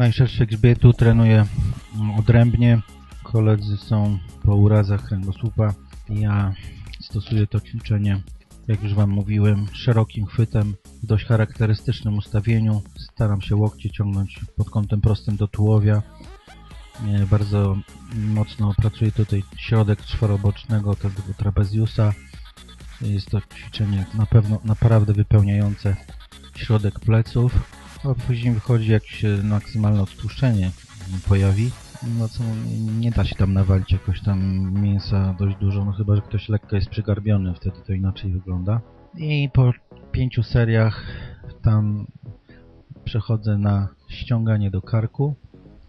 najszerszy grzbietu, trenuję mm, odrębnie. Koledzy są po urazach kręgosłupa. Ja stosuję to ćwiczenie, jak już Wam mówiłem, szerokim chwytem, w dość charakterystycznym ustawieniu. Staram się łokcie ciągnąć pod kątem prostym do tułowia. Bardzo mocno pracuję tutaj środek czworobocznego, tego trapeziusa. Jest to ćwiczenie na pewno naprawdę wypełniające środek pleców. A później wychodzi jak się maksymalne odtłuszczenie pojawi. No co, nie da się tam nawalić jakoś tam mięsa dość dużo, no chyba, że ktoś lekko jest przygarbiony, wtedy to inaczej wygląda. I po pięciu seriach tam przechodzę na ściąganie do karku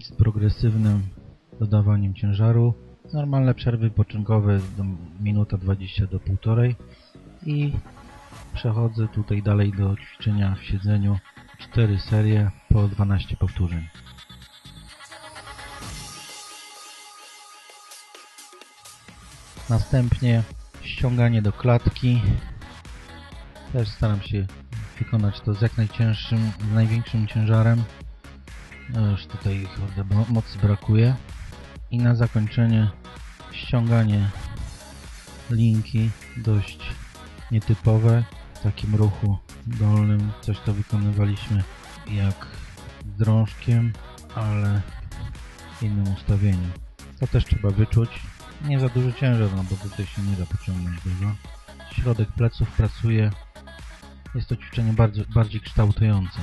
z progresywnym dodawaniem ciężaru. Normalne przerwy poczynkowe do minuta 20 do półtorej i przechodzę tutaj dalej do ćwiczenia w siedzeniu 4 serie po 12 powtórzeń. Następnie ściąganie do klatki. Też staram się wykonać to z jak najcięższym, z największym ciężarem. No już tutaj mocy brakuje. I na zakończenie ściąganie linki, dość nietypowe w takim ruchu dolnym. Coś to wykonywaliśmy jak z drążkiem, ale w innym ustawieniu. To też trzeba wyczuć. Nie za duży ciężar, no bo tutaj się nie da pociągnąć dużo. Środek pleców pracuje. Jest to ćwiczenie bardzo, bardziej kształtujące.